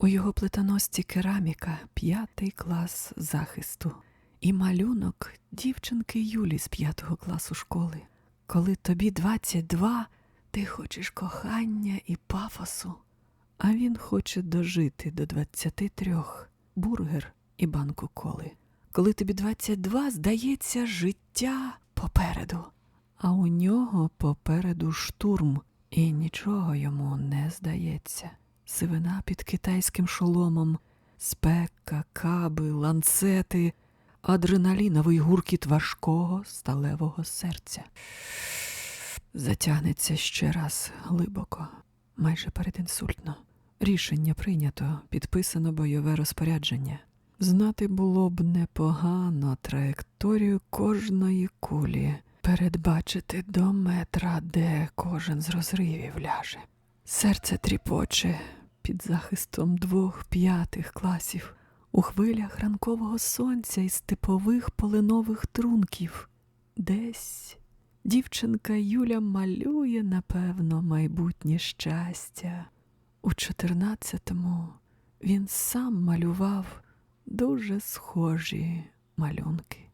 У його плитоносці кераміка, п'ятий клас захисту, і малюнок дівчинки Юлі з п'ятого класу школи. Коли тобі 22, ти хочеш кохання і пафосу, а він хоче дожити до 23, бургер і банку коли. Коли тобі 22, здається, життя попереду, а у нього попереду штурм, і нічого йому не здається. Сивина під китайським шоломом, спека, каби, ланцети, адреналіновий гуркіт важкого сталевого серця. Затягнеться ще раз глибоко, майже передінсультно. Рішення прийнято, підписано бойове розпорядження. Знати було б непогано траєкторію кожної кулі, передбачити до метра, де кожен з розривів ляже. Серце тріпоче під захистом двох п'ятих класів, у хвилях ранкового сонця і степових полинових трунків. Десь дівчинка Юля малює, напевно, майбутнє щастя. У чотирнадцятому він сам малював дуже схожі малюнки.